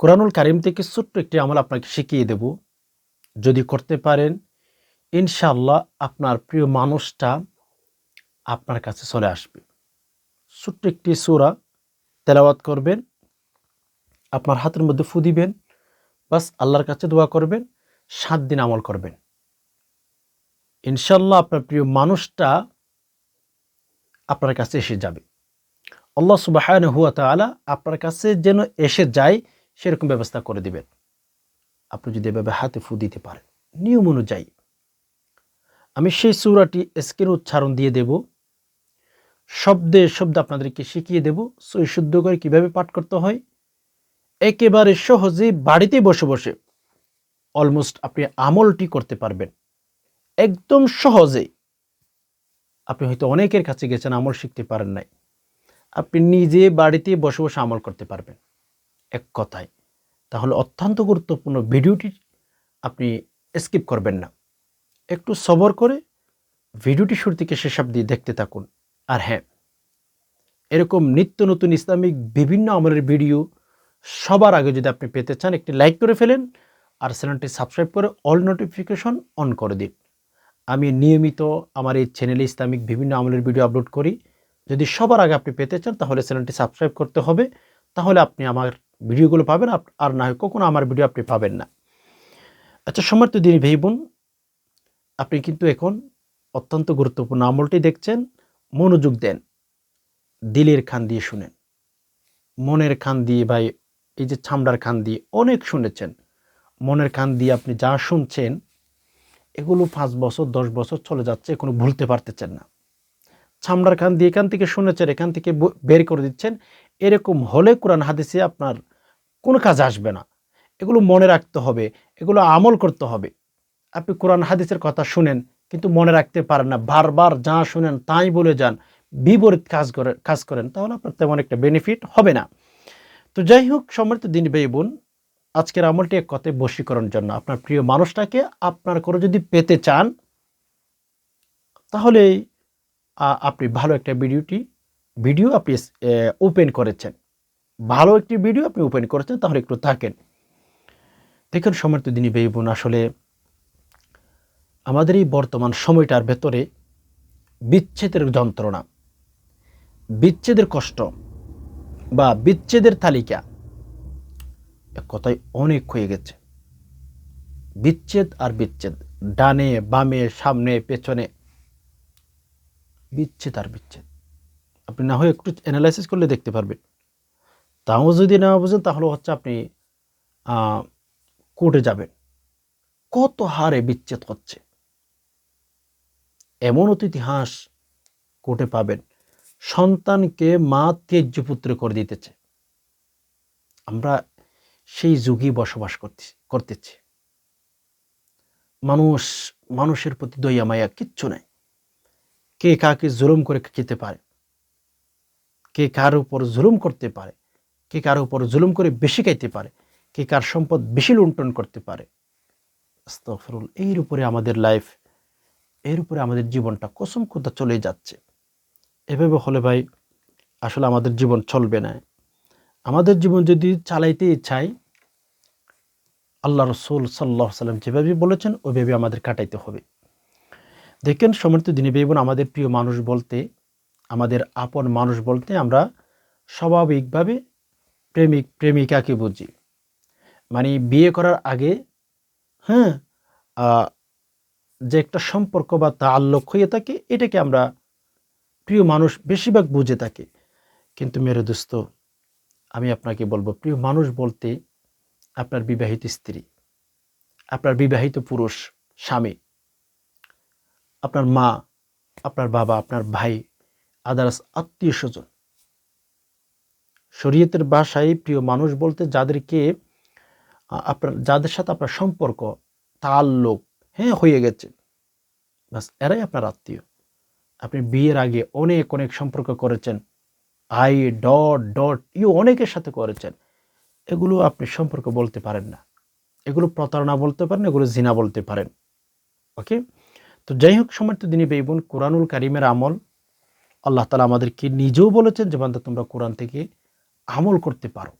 কোরআনুল কারিম থেকে ছোট্ট একটি আমল আপনাকে শিখিয়ে দেব। যদি করতে পারেন ইনশাল্লাহ আপনার প্রিয় মানুষটা আপনার কাছে চলে আসবে। ছোট্ট একটি সুরা তেলাওয়াত করবেন, আপনার হাতের মধ্যে ফু দিবেন, বাস আল্লাহর কাছে দোয়া করবেন, সাত দিন আমল করবেন। ইনশাল্লাহ আপনার প্রিয় মানুষটা আপনার কাছে এসে যাবে। আল্লাহ সুবাহ হুয়া তালা আপনার কাছে যেন এসে যায় সেরকম ব্যবস্থা করে দিবেন। আপনি যদি এভাবে হাতে ফু দিতে পারেন। নিয়ম অনুযায়ী। আমি সেই সুরাটি স্ক্রিন উচ্চারণ দিয়ে দেব। শব্দে শব্দ আপনাদেরকে শিখিয়ে দেব। সই শুদ্ধ করে কীভাবে পাঠ করতে হয়। একেবারে সহজে বাড়িতে বসে বসে অলমোস্ট আপনি আমলটি করতে পারবেন। একদম সহজে। আপনি হয়তো অনেকের কাছে গেছেন আমল শিখতে পারেন নাই। আপনি নিজে বাড়িতে বসে বসে আমল করতে পারবেন। এক কথায়। তাহলে অত্যন্ত গুরুত্বপূর্ণ ভিডিওটি আপনি স্কিপ করবেন না। একটু সবর করে ভিডিওটি শুরু থেকে শেষ অবধি দেখতে থাকুন। আর হ্যাঁ এরকম নিত্য নতুন ইসলামিক বিভিন্ন আমলের ভিডিও সবার আগে যদি আপনি পেতে চান, একটি লাইক করে ফেলেন আর চ্যানেলটি সাবস্ক্রাইব করে অল নোটিফিকেশন অন করে দিন। আমি নিয়মিত আমার এই চ্যানেলে ইসলামিক বিভিন্ন আমলের ভিডিও আপলোড করি। যদি সবার আগে আপনি পেতে চান, তাহলে চ্যানেলটি সাবস্ক্রাইব করতে হবে। তাহলে আপনি আমার ভিডিওগুলো পাবেন আর না কখনো আমার ভিডিও আপনি পাবেন না। আচ্ছা সমর্থ দিনী ভাই বোন, আপনি কিন্তু এখন অত্যন্ত গুরুত্বপূর্ণ আমলটি দেখছেন, মনোযোগ দেন, দিলের খান দিয়ে শুনেন। মনের খান দিয়ে ভাই, এই যে ছামড়ার খান দিয়ে অনেক শুনেছেন। মনের খান দিয়ে আপনি যা শুনছেন, এগুলো পাঁচ বছর, দশ বছর চলে যাচ্ছে কোনো ভুলতে পারতেছেন না। ছামড়ার খান দিয়ে এখান থেকে শুনেছেন, এখান থেকে বের করে দিচ্ছেন। এরকম হলে কোরআন হাদিসে আপনার কোনো কাজ আসবে না। এগুলো মনে রাখতে হবে, এগুলো আমল করতে হবে। আপনি কোরআন, হাদিসের কথা শুনেন, কিন্তু মনে রাখতে পারেন না, বারবার যা শুনেন তাই বলে যান, বিপরীত কাজ করে, কাজ করেন, তাহলে আপনার তেমন একটা বেনিফিট হবে না। তো যাই হোক, সম্মানিত দিন ভাই বোন, আজকের আমলটি এক কথায় বশীকরণ জন্য। আপনার প্রিয় মানুষটাকে আপনার করে যদি পেতে চান, তাহলে আপনি ভালো একটা ভিডিওটি, ভিডিও আপনি ওপেন করেছেন। ভালো একটি ভিডিও আপনি ওপেন করেছেন, তাহলে একটু থাকেন। দেখুন সমর্থ দিনী ভাই বোন, আসলে আমাদের এই বর্তমান সময়টার ভেতরে বিচ্ছেদের যন্ত্রণা, বিচ্ছেদের কষ্ট বা বিচ্ছেদের তালিকা এক কথায় অনেক হয়ে গেছে। বিচ্ছেদ আর বিচ্ছেদ, ডানে, বামে, সামনে, পেছনে। বিচ্ছেদ আর বিচ্ছেদ। আপনি না হয় একটু অ্যানালাইসিস করলে দেখতে পারবেন। তাও যদি না বুঝেন, তাহলে হচ্ছে আপনি কোর্টে যাবেন। কত হারে বিচ্ছেদ হচ্ছে। এমন ইতিহাস কোর্টে পাবেন। সন্তানকে মা ত্যায্য পুত্র করে দিতেছে। আমরা সেই যুগই বসবাস করতেছি করতেছি। মানুষ, মানুষের প্রতি দয়া, মায়া কিচ্ছু নাই। কে কাকে জুলুম করে খেতে পারে, কে কার উপর জুলুম করতে পারে কে কার উপর জুলুম করে বেশি খাইতে পারে, কে কার সম্পদ বেশি লুণ্ঠন করতে পারে। আস্তাগফিরুল, এর উপরে আমাদের লাইফ এর উপরে আমাদের জীবনটা কসম কোথা চলে যাচ্ছে। এভাবে হলে ভাই, আসলে আমাদের জীবন চলবে না। আমাদের জীবন যদি চালাইতে চাই, আল্লাহ রসুল সাল্লাহ সাল্লাম যেভাবে বলেছেন, ওইভাবে আমাদের কাটাইতে হবে। দেখেন সমর্থ দিনী বেবন আমাদের প্রিয় মানুষ বলতে, আমাদের আপন মানুষ বলতে আমরা স্বাভাবিকভাবে প্রেমিক, প্রেমিকাকে বুঝি। মানে বিয়ে করার আগে হ্যাঁ যে একটা সম্পর্ক বা তাল্লক হয়ে থাকে, এটাকে আমরা প্রিয় মানুষ বেশিরভাগ বুঝে থাকি। কিন্তু মেরে দোস্ত, আমি আপনাকে বলব, প্রিয় মানুষ বলতে আপনার বিবাহিত স্ত্রী, আপনার বিবাহিত পুরুষ, স্বামী, আপনার মা, আপনার বাবা, আপনার ভাই, আদার্স আত্মীয় স্বজন শরীয়তের বাসায় প্রিয় মানুষ বলতে যাদেরকে আপনার, যাদের সাথে আপনার সম্পর্ক, তাল্লুক হ্যাঁ হয়ে গেছে। বাস, এরাই আপনার আত্মীয়। আপনি বিয়ের আগে অনেক অনেক সম্পর্ক করেছেন। আই, ডট ডট ইউ অনেকের সাথে করেছেন। এগুলো আপনি সম্পর্ক বলতে পারেন না। এগুলো প্রতারণা বলতে পারেন, এগুলো জিনা বলতে পারেন। ওকে? তো যাই হোক সমর্থ দিনী বেইবুন কোরআনুল কারিমের আমল, আল্লাহ তালা আমাদেরকে নিজেও বলেছেন যে, বান্দা, তোমরা কোরআন থেকে আমল করতে পারো।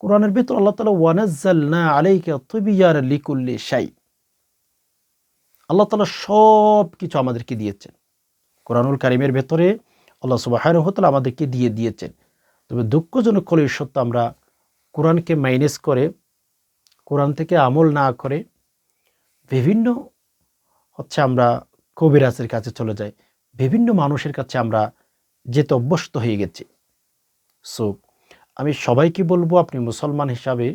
কোরআনের ভিতর আল্লাহ তালা ওয়ানাজ্জালনা আলাইকা তুবিয়ার লিকুল্লি শাই। আল্লাহ তালা সব কিছু আমাদেরকে দিয়েছেন। কোরআনুল কারিমের ভেতরে আল্লাহ সুবাহান হতালা আমাদেরকে দিয়ে দিয়েছেন। তবে দুঃখজনক হলে সত্য, আমরা কোরআনকে মাইনাস করে, কোরআন থেকে আমল না করে বিভিন্ন হচ্ছে আমরা কবিরাজের কাছে চলে যাই, বিভিন্ন মানুষের কাছে আমরা যেতে অভ্যস্ত হয়ে গেছি। সো আমি সবাইকে বলব আপনি মুসলমান হিসাবে,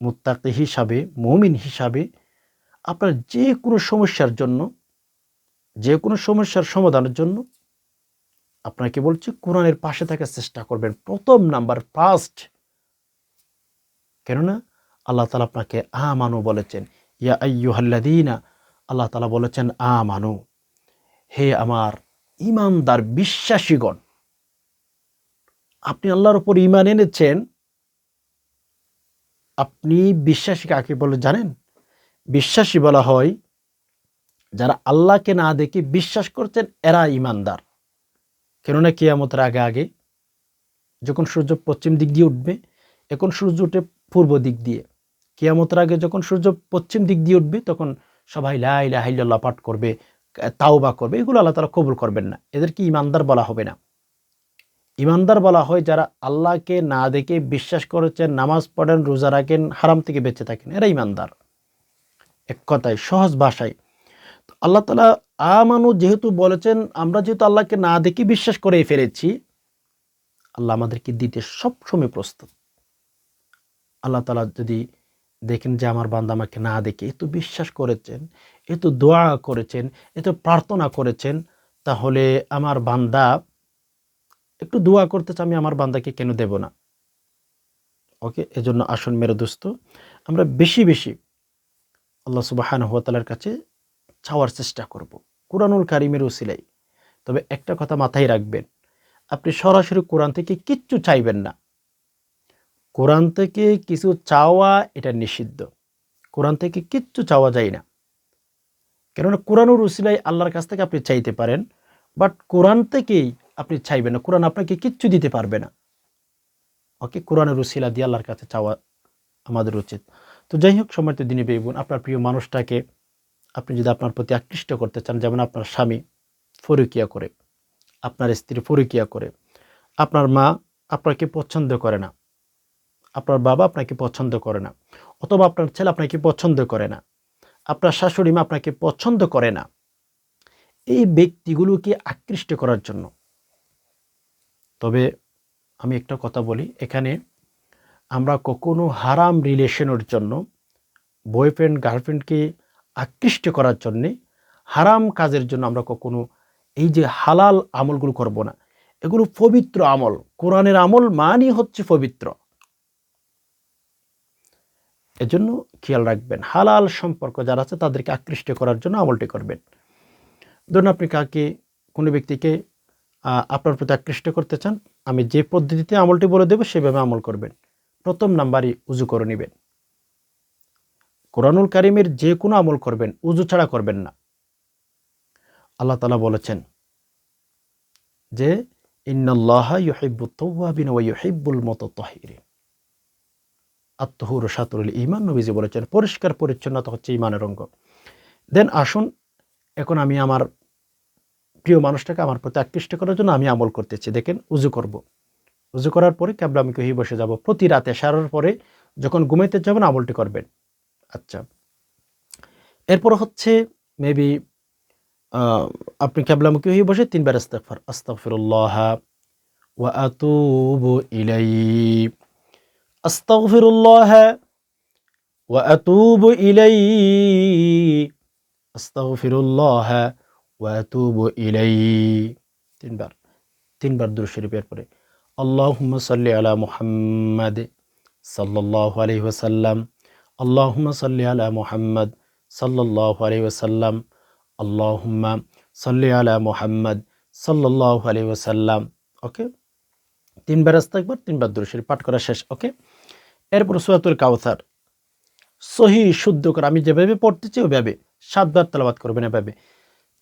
মুত্তাকি হিসাবে, মমিন হিসাবে আপনার যে কোনো সমস্যার জন্য যে কোনো সমস্যার সমাধানের জন্য আপনাকে বলছি কোরআনের পাশে থাকার চেষ্টা করবেন। প্রথম নাম্বার ফার্স্ট কেননা আল্লাহ তালা আপনাকে আ মানু বলেছেন। ইয়া আইয়ুহাল্লাদিনা আল্লাহ তালা বলেছেন আ মানু হে আমার ইমানদার, বিশ্বাসীগণ আপনি আল্লাহর উপর ইমান এনেছেন, আপনি বিশ্বাসী কাকে বলে জানেন? বিশ্বাসী বলা হয়, যারা আল্লাহকে না দেখে বিশ্বাস করছেন, এরা ইমানদার কেননা কিয়ামতের আগে আগে, যখন সূর্য পশ্চিম দিক দিয়ে উঠবে, এখন সূর্য উঠে পূর্ব দিক দিয়ে। কিয়ামতের আগে যখন সূর্য পশ্চিম দিক দিয়ে উঠবে, তখন সবাই লাই লাহিল্লাহ পাঠ করবে, তাওবা করবে, এগুলো আল্লাহ তারা কবুল করবেন না। এদেরকে ইমানদার বলা হবে না। ইমানদার বলা হয় যারা আল্লাহকে না দেখে বিশ্বাস করেছেন, নামাজ পড়েন, রোজা রাখেন, হারাম থেকে বেঁচে থাকেন, এরা ইমানদার। এক কথায় সহজ ভাষায়। তো আল্লাহ তালা আমানু যেহেতু বলেছেন, আমরা যেহেতু আল্লাহকে না দেখে বিশ্বাস করে ফেলেছি, আল্লাহ আমাদেরকে দিতে সবসময় প্রস্তুত। আল্লাহ তালা যদি দেখেন যে আমার বান্দা আমাকে না দেখে এত বিশ্বাস করেছেন, এত দোয়া করেছেন, এত প্রার্থনা করেছেন, তাহলে আমার বান্দা একটু দোয়া করতে করতেছে আমি আমার বান্দাকে কেন দেব না? ওকে, এজন্য আসুন মেরে দোস্ত, আমরা বেশি বেশি আল্লাহ সুবাহান হাতালার কাছে চাওয়ার চেষ্টা করব, কোরআনুল কারিমের ওসিলাই তবে একটা কথা মাথায় রাখবেন, আপনি সরাসরি কোরআন থেকে কিচ্ছু চাইবেন না। কোরআন থেকে কিছু চাওয়া এটা নিষিদ্ধ, কোরআন থেকে কিচ্ছু চাওয়া যায় না। কেননা কোরআনুর উসিলাই আল্লাহর কাছ থেকে আপনি চাইতে পারেন, বাট কোরআন থেকেই আপনি চাইবেন না। কোরআন আপনাকে কিচ্ছু দিতে পারবে না। ওকে? কোরআনের উসিলা দিয়ে আল্লাহর কাছে চাওয়া আমাদের উচিত। তো যাই হোক সময় তো দিনে বেগুন আপনার প্রিয় মানুষটাকে আপনি যদি আপনার প্রতি আকৃষ্ট করতে চান, যেমন আপনার স্বামী ফরুকিয়া করে, আপনার স্ত্রী ফরুকিয়া করে, আপনার মা আপনাকে পছন্দ করে না, আপনার বাবা আপনাকে পছন্দ করে না, অথবা আপনার ছেলে আপনাকে পছন্দ করে না, আপনার শাশুড়ি মা আপনাকে পছন্দ করে না, এই ব্যক্তিগুলোকে আকৃষ্ট করার জন্য তবে আমি একটা কথা বলি, এখানে আমরা কখনো হারাম রিলেশনের জন্য বয়ফ্রেন্ড, গার্লফ্রেন্ডকে আকৃষ্ট করার জন্যে হারাম কাজের জন্য আমরা কখনো এই যে হালাল আমলগুলো করব না। এগুলো পবিত্র আমল। কোরআনের আমল মানই হচ্ছে পবিত্র। এজন্য খেয়াল রাখবেন, হালাল সম্পর্ক যারা আছে তাদেরকে আকৃষ্ট করার জন্য আমলটি করবেন। ধরুন আপনি কাকে কোনো ব্যক্তিকে আপনার প্রতি আকৃষ্ট করতে চান, আমি যে পদ্ধতিতে আমলটি বলে দেবো সেভাবে আমল করবেন। প্রথম নাম্বারই উজু করে নেবেন। কোরআনুল কারিমের যে কোনো আমল করবেন, উজু ছাড়া করবেন না। আল্লাহ তালা বলেছেন যে, ইন্নাল্লাহ ইউহিব্বু মুতাতাহহিরিন আত্মহুর সাতুরুল ইমান নবীজি বলেছেন, পরিষ্কার পরিচ্ছন্নতা হচ্ছে ইমানের অঙ্গ। দেন আসুন, এখন আমি আমার প্রিয় মানুষটাকে আমার প্রতি আকৃষ্ট করার জন্য আমি আমল করতেছি। দেখেন, উজু করব। উজু করার পরে ক্যাবলা আমি কহি বসে যাব। প্রতি রাতে সারার পরে যখন ঘুমাইতে যাবেন, আমলটি করবেন। আচ্ছা। এরপর হচ্ছে মেবি আপনি ক্যাবলামুখী হয়ে বসে তিনবার আস্তাকফার আস্তাকফিরুল্লাহ ওয়া আতুবু ইলাই আস্তাগফিরুল্লাহ ওয়া আতুবু ইলাই আস্তাগফিরুল্লাহ ওয়া আতুবু ইলাই তিনবার তিনবার দুরূদ শরীফের পরে, আল্লাহুম্মা সাল্লি আলা মুহাম্মাদ সাল্লাল্লাহু আলাইহি ওয়াসাল্লাম, আল্লাহুম্মা সাল্লি আলা মুহাম্মাদ সাল্লাল্লাহু আলাইহি ওয়াসাল্লাম, আল্লাহুম্মা সাল্লি আলা মুহাম্মাদ সাল্লাল্লাহু আলাইহি ওয়াসাল্লাম। ওকে? তিনবার আস্তাকবার তিনবার দুরূদ শরীফ পাঠ করা শেষ, ওকে? এরপর সুরাতুল কাউসার সহি শুদ্ধ করে আমি যেভাবে পড়তেছি ওইভাবে, সাতবার তেলাবাদ করবেন এভাবে।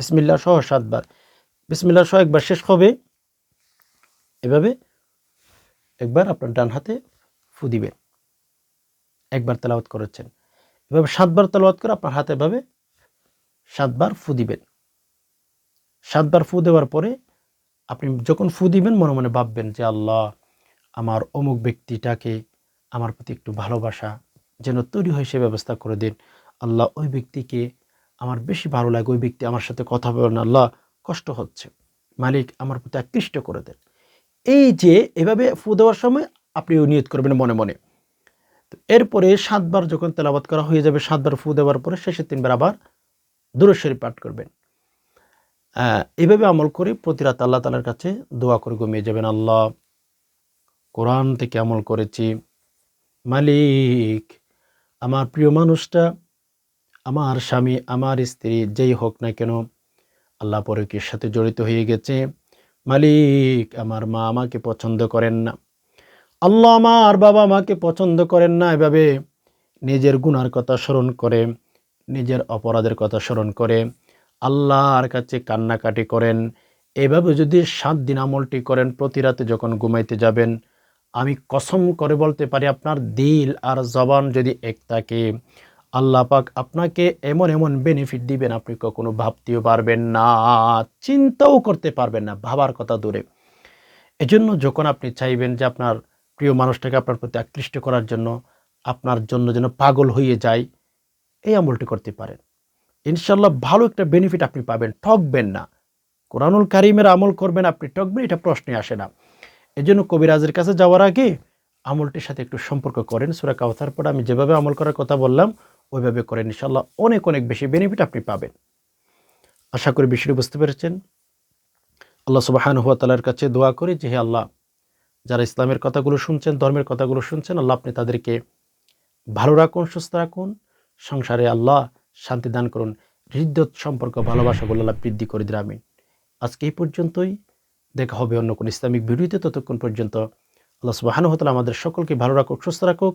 বিসমিল্লাহ সহ সাতবার। বিসমিল্লাহ সহ একবার শেষ হবে। এভাবে একবার আপনার ডান হাতে ফু দিবেন। একবার তেলাওয়াত করেছেন। এভাবে সাতবার তেলাওয়াত করে আপনার হাতে এভাবে সাতবার ফু দিবেন। সাতবার ফু দেওয়ার পরে আপনি যখন ফু দিবেন, মনে মনে ভাববেন যে, আল্লাহ, আমার অমুক ব্যক্তিটাকে আমার প্রতি একটু ভালোবাসা যেন তৈরি হয় সে ব্যবস্থা করে দিন। আল্লাহ ওই ব্যক্তিকে আমার বেশি ভালো লাগে ওই ব্যক্তি আমার সাথে কথা বলেন আল্লাহ কষ্ট হচ্ছে। মালিক আমার প্রতি আকৃষ্ট করে দেন। এই যে এভাবে ফু দেওয়ার সময় আপনি নিয়ত করবেন মনে মনে। তো এরপরে সাতবার যখন তেলাবাত করা হয়ে যাবে, সাতবার ফু দেওয়ার পরে শেষে তিনবার আবার দূরস্বরী পাঠ করবেন। এভাবে আমল করে প্রতি রাত আল্লাহ তালার কাছে দোয়া করে ঘুমিয়ে যাবেন। আল্লাহ, কোরআন থেকে আমল করেছি। মালিক, আমার প্রিয় মানুষটা আমার স্বামী, আমার স্ত্রী যেই হোক না কেন, আল্লাহ পরকের সাথে জড়িত হয়ে গেছে। মালিক আমার মা আমাকে পছন্দ করেন না। আল্লাহ আমার বাবা মাকে পছন্দ করেন না এভাবে নিজের গুনার কথা স্মরণ করে, নিজের অপরাধের কথা স্মরণ করে আল্লাহর কাছে কান্নাকাটি করেন। এভাবে যদি সাত দিন আমলটি করেন, প্রতি রাতে যখন ঘুমাইতে যাবেন, আমি কসম করে বলতে পারি, আপনার দিল আর জবান যদি এক থাকে আল্লাহ পাক আপনাকে এমন এমন বেনিফিট দিবেন আপনি কখনো ভাবতেও পারবেন না, চিন্তাও করতে পারবেন না, ভাবার কথা দূরে। এজন্য যখন আপনি চাইবেন যে আপনার প্রিয় মানুষটাকে আপনার প্রতি আকৃষ্ট করার জন্য, আপনার জন্য যেন পাগল হয়ে যায়, এই আমলটি করতে পারেন। ইনশাল্লাহ ভালো একটা বেনিফিট আপনি পাবেন, ঠকবেন না। কোরআনুল কারিমের আমল করবেন আপনি, ঠকবেন, এটা প্রশ্নে আসে না। এজন্য কবিরাজের কাছে যাওয়ার আগে আমলটির সাথে একটু সম্পর্ক করেন। সুরা কাউথার পর আমি যেভাবে আমল করার কথা বললাম ওইভাবে করেন। ইনশাল্লাহ অনেক অনেক বেশি বেনিফিট আপনি পাবেন। আশা করি বিষয়টি বুঝতে পেরেছেন। আল্লাহ সুবাহান হুয়া তালার কাছে দোয়া করি যে হে আল্লাহ, যারা ইসলামের কথাগুলো শুনছেন, ধর্মের কথাগুলো শুনছেন, আল্লাহ আপনি তাদেরকে ভালো রাখুন, সুস্থ রাখুন। সংসারে আল্লাহ শান্তি দান করুন। হৃদয় সম্পর্ক ভালোবাসাগুলো আল্লাহ বৃদ্ধি করে দিন আমি আজকে এই পর্যন্তই। দেখা হবে অন্য কোন ইসলামিক ভিডিওতে। ততক্ষণ পর্যন্ত আল্লাহ সুবাহানুহতালা আমাদের সকলকে ভালো রাখুক, সুস্থ রাখুক।